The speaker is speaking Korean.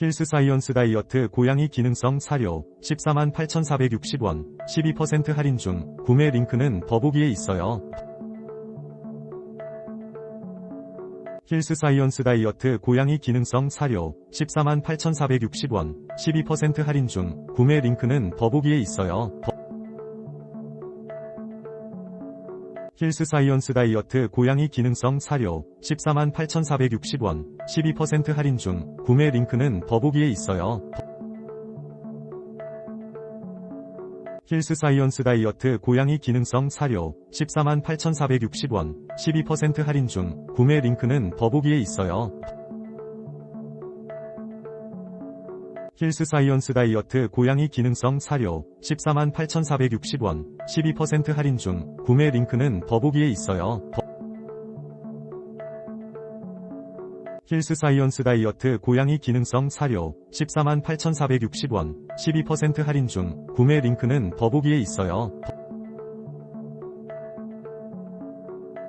힐스 사이언스 다이어트 고양이 기능성 사료 14만 8,460원 12% 할인 중 구매 링크는 더보기에 있어요. 힐스 사이언스 다이어트 고양이 기능성 사료 14만 8,460원 12% 할인 중 구매 링크는 더보기에 있어요. 더- 힐스 사이언스 다이어트 고양이 기능성 사료 14만 8,460원 12% 할인 중 구매 링크는 더보기에 있어요. 더- 힐스 사이언스 다이어트 고양이 기능성 사료 14만 8,460원 12% 할인 중 구매 링크는 더보기에 있어요. 힐스 사이언스 다이어트 고양이 기능성 사료 14만 8,460원 12% 할인 중 구매 링크는 더보기에 있어요. 더- 힐스 사이언스 다이어트 고양이 기능성 사료 14만 8,460원 12% 할인 중 구매 링크는 더보기에 있어요. 더-